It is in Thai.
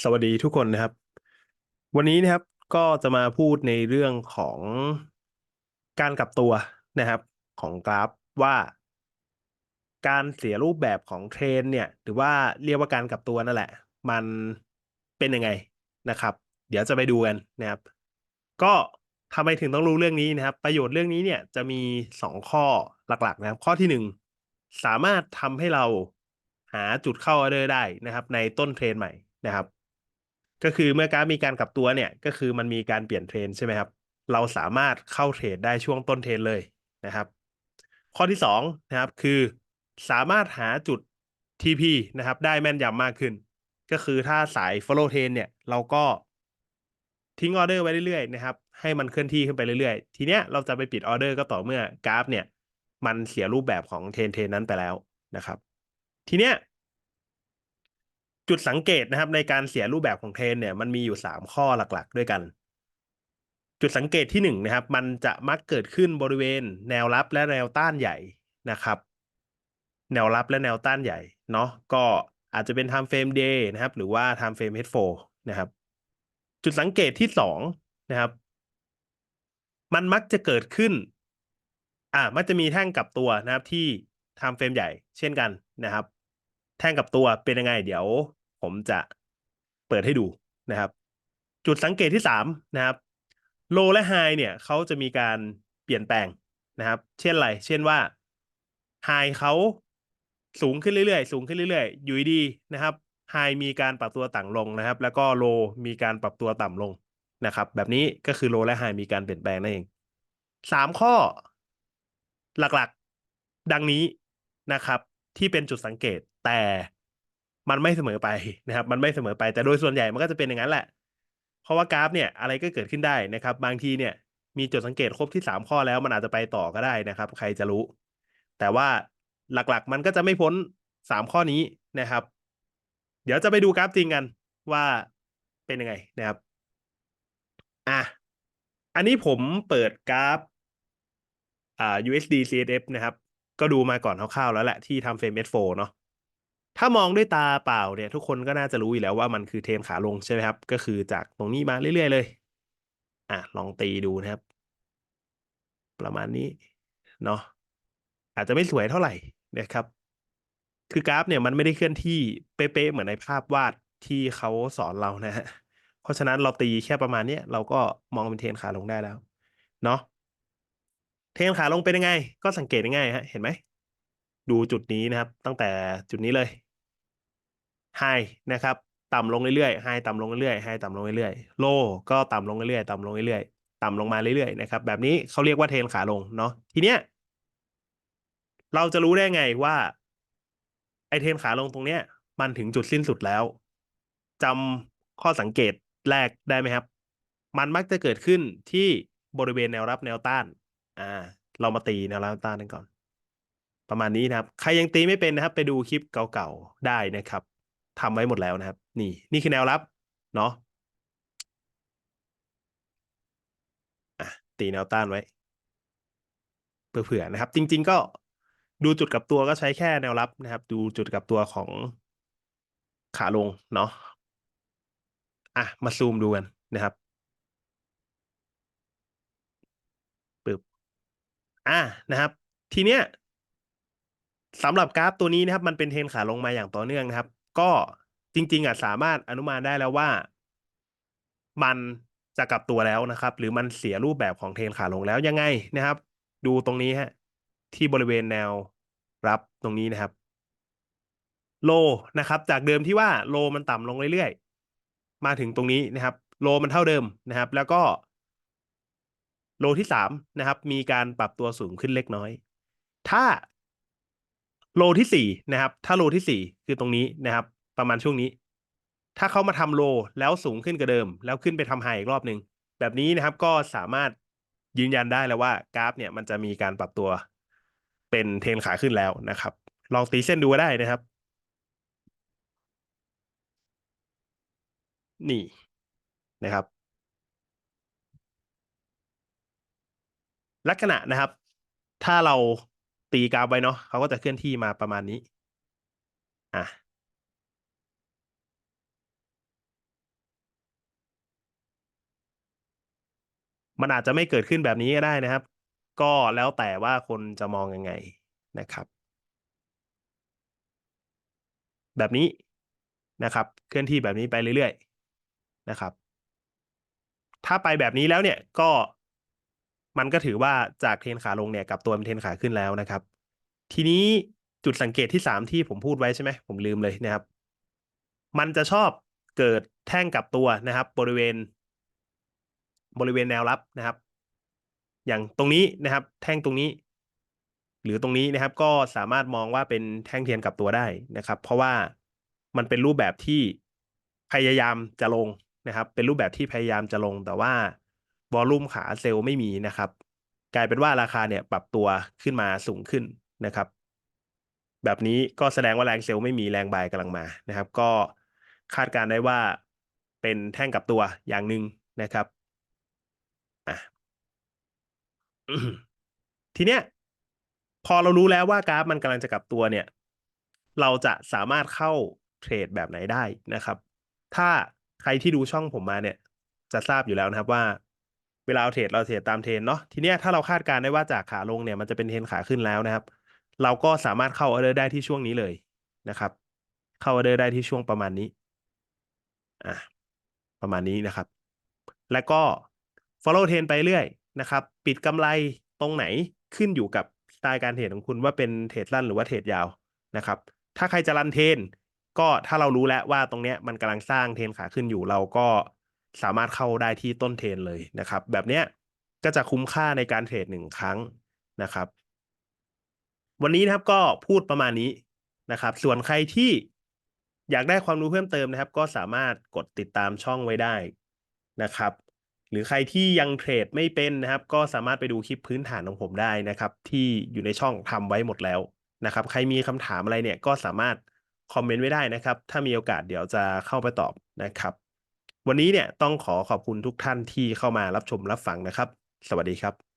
สวัสดีทุกคนนะครับ วันนี้นะครับก็จะมาพูดในเรื่องของการกลับตัวนะครับ ของกราฟว่า การเสียรูปแบบของเทรนเนี่ย หรือว่าเรียกว่าการกลับตัวนั่นแหละ มันเป็นยังไงนะครับ เดี๋ยวจะไปดูกันนะครับ ก็ทำไมถึงต้องรู้เรื่องนี้นะครับ ประโยชน์เรื่องนี้เนี่ยจะมีสองข้อหลักๆนะครับ ข้อที่หนึ่งสามารถทำให้เราหาจุดเข้าออเดอร์ได้นะครับ ในต้นเทรนใหม่นะครับ ก็คือเมื่อกราฟมีการกลับตัวเนี่ยก็คือมันมีการเปลี่ยนเทรนใช่ไหมครับ เราสามารถเข้าเทรดได้ช่วงต้นเทรนเลยนะครับ ข้อที่สองนะครับคือสามารถหาจุด TP นะครับ ได้แม่นยำมากขึ้น ก็คือถ้าสาย follow train เนี่ย เราก็ทิ้งออเดอร์ไว้เรื่อยๆนะครับ ให้มันเคลื่อนที่ขึ้นไปเรื่อยๆ ทีเนี้ยเราจะไปปิดออเดอร์ก็ต่อเมื่อกราฟเนี่ย มันเสียรูปแบบของเทรนเทรนนั้นไปแล้วนะครับ ทีเนี้ย จุดสังเกตนะครับ ในการเสียรูปแบบของเทรนเนี่ยมันมีอยู่สามข้อหลักๆ ด้วยกัน จุดสังเกตที่หนึ่งนะครับ มันจะมักเกิดขึ้นบริเวณ แนวรับและแนวต้านใหญ่นะครับ แนวรับและแนวต้านใหญ่เนาะก็อาจจะเป็น time frame day นะครับ หรือว่า time frame h4 นะครับ จุดสังเกตที่สองนะครับ มันมักจะเกิดขึ้น อ่า มันจะมีแท่งกับตัวนะครับที่ time frame ใหญ่ เช่นกันนะครับ แท่งกับตัวเป็นยังไง เดี๋ยว ผมจะเปิดให้ดูนะครับ จุดสังเกตที่สามนะครับโลและไฮเนี่ยเขาจะมีการเปลี่ยนแปลงนะครับ เช่นไร เช่นว่าไฮเขาสูงขึ้นเรื่อยๆ สูงขึ้นเรื่อยๆ อยู่ดีนะครับไฮมีการปรับตัวต่ำลงนะครับ แล้วก็โลมีการปรับตัวต่ำลงนะครับ แบบนี้ก็คือโลและไฮมีการเปลี่ยนแปลงนั่นเองสามข้อหลักๆ ดังนี้นะครับ ที่เป็นจุดสังเกตแต่ มันไม่เสมอไปนะครับ มันไม่เสมอไปแต่โดยส่วนใหญ่มันก็จะเป็นอย่างนั้นแหละ เพราะว่ากราฟเนี่ยอะไรก็เกิดขึ้นได้นะครับ บางทีเนี่ยมีจุดสังเกตครบที่สามข้อแล้วมันอาจจะไปต่อก็ได้นะครับ ใครจะรู้ แต่ว่าหลักๆ มันก็จะไม่พ้นสามข้อนี้นะครับ เดี๋ยวจะไปดูกราฟจริงกันว่าเป็นยังไงนะครับอะอันนี้ผมเปิดกราฟอ่า USD CSF นะครับ ก็ดูมาก่อนคร่าวๆแล้วแหละที่ทำเฟรม S4 เนาะ ถ้ามองด้วยตาเปล่าเนี่ย ทุกคนก็น่าจะรู้อยู่แล้วว่ามันคือเทรนขาลงใช่ไหมครับ ก็คือจากตรงนี้มาเรื่อยๆเลย อะลองตีดูนะครับ ประมาณนี้เนาะอาจจะไม่สวยเท่าไหร่นะครับ คือกราฟเนี่ยมันไม่ได้เคลื่อนที่เป๊ะๆเหมือนในภาพวาดที่เขาสอนเรานะฮะเพราะฉะนั้นเราตีแค่ประมาณเนี้ยเราก็มองเป็นเทนขาลงได้แล้ว เนาะเทนขาลงเป็นยังไง ก็สังเกตง่ายฮะเห็นไหม ดูจุดนี้นะครับ ตั้งแต่จุดนี้เลยไฮนะครับ ต่ำลงเรื่อยๆไฮต่ำลงเรื่อยๆไฮต่ำลงเรื่อยๆโลก็ต่ำลงเรื่อยๆต่ำลงเรื่อยๆต่ำลงมาเรื่อยๆนะครับ แบบนี้เขาเรียกว่าเทรนขาลงเนาะทีเนี้ยเราจะรู้ได้ไงว่า ไอเทรนขาลงตรงเนี้ย มันถึงจุดสิ้นสุดแล้วจำข้อสังเกตแรกได้ไหมครับ มันมักจะเกิดขึ้นที่บริเวณแนวรับแนวต้าน อ่า เรามาตีแนวรับแนวต้านกันก่อน ประมาณนี้นะครับ ใครยังตีไม่เป็นนะครับ ไปดูคลิปเก่าๆได้นะครับทำไว้หมดแล้วนะครับ นี่นี่คือแนวรับเนาะอะตีแนวต้านไว้เผื่อๆนะครับ จริง ๆ ก็ดูจุดกลับตัวก็ใช้แค่แนวรับนะครับ ดูจุดกลับตัวของขาลงเนาะอะมาซูมดูกันนะครับปึ๊บอะนะครับ ทีเนี้ย สำหรับกราฟตัวนี้นะครับ มันเป็นเทรนขาลงมาอย่างต่อเนื่องนะครับ ก็จริง ๆอะสามารถอนุมานได้แล้วว่า มันจะกลับตัวแล้วนะครับ หรือมันเสียรูปแบบของเทรนขาลงแล้วยังไงนะครับ ดูตรงนี้ฮะที่บริเวณแนวรับตรงนี้นะครับ โลนะครับ จากเดิมที่ว่าโลมันต่ำลงเรื่อยๆ มาถึงตรงนี้นะครับ โลมันเท่าเดิมนะครับ แล้วก็ โลที่สามนะครับ มีการปรับตัวสูงขึ้นเล็กน้อย ถ้า โลที่สี่นะครับ ถ้าโลที่สี่คือตรงนี้นะครับ ประมาณช่วงนี้ ถ้าเขามาทำโลแล้วสูงขึ้นกว่าเดิม แล้วขึ้นไปทำไฮอีกรอบหนึ่งแบบนี้นะครับก็สามารถยืนยันได้แล้วว่ากราฟเนี่ยมันจะมีการปรับตัวเป็นเทรนขาขึ้นแล้วนะครับ ลองตีเส้นดูก็ได้นะครับ นี่นะครับ ลักษณะนะครับ ถ้าเรา ตีกราฟไว้เนาะเขาก็จะเคลื่อนที่มาประมาณนี้ อะมันอาจจะไม่เกิดขึ้นแบบนี้ก็ได้นะครับ ก็แล้วแต่ว่าคนจะมองยังไงนะครับ แบบนี้นะครับ เคลื่อนที่แบบนี้ไปเรื่อยๆนะครับ ถ้าไปแบบนี้แล้วเนี่ยก็ มันก็ถือว่าจากเทนขาลงเนี่ยกับตัวเป็นเทนขาขึ้นแล้วนะครับ ทีนี้จุดสังเกตที่สามที่ผมพูดไว้ใช่ไหมผมลืมเลยนะครับ มันจะชอบเกิดแท่งกับตัวนะครับ บริเวณ บริเวณแนวรับนะครับ อย่างตรงนี้นะครับ แท่งตรงนี้ หรือตรงนี้นะครับ ก็สามารถมองว่าเป็นแท่งเทียนกับตัวได้นะครับ เพราะว่ามันเป็นรูปแบบที่พยายามจะลงนะครับ เป็นรูปแบบที่พยายามจะลงแต่ว่า วอลลุ่มขาเซลล์ไม่มีนะครับ กลายเป็นว่าราคาเนี่ยปรับตัวขึ้นมาสูงขึ้นนะครับ แบบนี้ก็แสดงว่าแรงเซลล์ไม่มีแรงบายกำลังมานะครับ ก็คาดการได้ว่าเป็นแท่งกลับตัวอย่างหนึ่งนะครับทีเนี้ยพอเรารู้แล้วว่ากราฟมันกำลังจะกลับตัวเนี่ย เราจะสามารถเข้าเทรดแบบไหนได้นะครับ ถ้าใครที่ดูช่องผมมาเนี่ย จะทราบอยู่แล้วนะครับว่า เวลาเราเทรดเราเทรดตามเทรนเนาะทีเนี้ยถ้าเราคาดการณ์ได้ว่าจากขาลงเนี่ยมันจะเป็นเทรนขาขึ้นแล้วนะครับ เราก็สามารถเข้าออเดอร์ได้ที่ช่วงนี้เลยนะครับ เข้าออเดอร์ได้ที่ช่วงประมาณนี้อะประมาณนี้นะครับ แล้วก็ follow trend ไปเรื่อยนะครับ ปิดกำไรตรงไหนขึ้นอยู่กับสไตล์การเทรดของคุณว่าเป็นเทรดสั้นหรือว่าเทรดยาวนะครับ ถ้าใครจะรันเทรนก็ถ้าเรารู้แล้วว่าตรงเนี้ยมันกำลังสร้างเทรนขาขึ้นอยู่เราก็ สามารถเข้าได้ที่ต้นเทรนเลยนะครับ แบบเนี้ยก็จะคุ้มค่าในการเทรดหนึ่งครั้งนะครับ วันนี้นะครับก็พูดประมาณนี้นะครับ ส่วนใครที่อยากได้ความรู้เพิ่มเติมนะครับ ก็สามารถกดติดตามช่องไว้ได้นะครับ หรือใครที่ยังเทรดไม่เป็นนะครับ ก็สามารถไปดูคลิปพื้นฐานของผมได้นะครับ ที่อยู่ในช่องทำไว้หมดแล้วนะครับ ใครมีคำถามอะไรเนี่ยก็สามารถคอมเมนต์ไว้ได้นะครับ ถ้ามีโอกาสเดี๋ยวจะเข้าไปตอบนะครับ วันนี้เนี่ยต้องขอขอบคุณทุกท่านที่เข้ามารับชมรับฟังนะครับ สวัสดีครับ